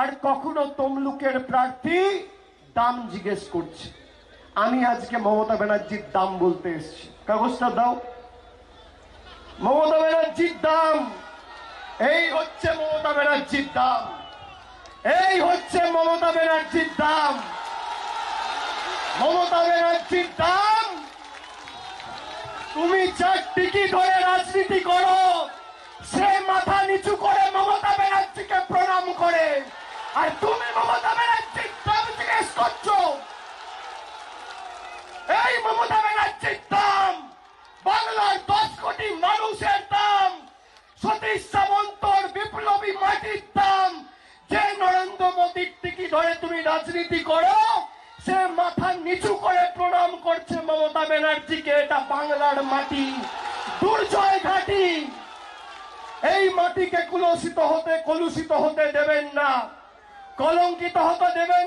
আর কখনো তমলুকের প্রার্থী দাম জিজ্ঞেস করছে। আমি আজকে মমতা ব্যানার্জির দাম বলতে এসেছি। কাগজটা দাও। মমতা ব্যানার্জির দাম। এই হচ্ছে মমতা ব্যানার্জির দাম। এই হচ্ছে মমতা ব্যানার্জির দাম। মমতা ব্যানার্জির দাম। তুমি চার টিকি ধরে রাজনীতি করো, সে মাথা নিচু করে আর তুমি মমতা ব্যানার্জির দাম জিজ্ঞেস করছ। এই মমতা ব্যানার্জির দাম বাংলার দশ কোটি মানুষের দাম। সতীশ সামন্তর বিপ্লবী মাটির দাম। যে নরেন্দ্র মোদীর টিকি ধরে তুমি রাজনীতি করো, সে মাথা নিচু করে প্রণাম করছে মমতা ব্যানার্জিকে। এটা বাংলার মাটি। দুর্জয় ঘাটি। এই মাটিকে কুলসিত হতে, কলুষিত হতে দেবেন না। কলঙ্কিত হতে দেবেন না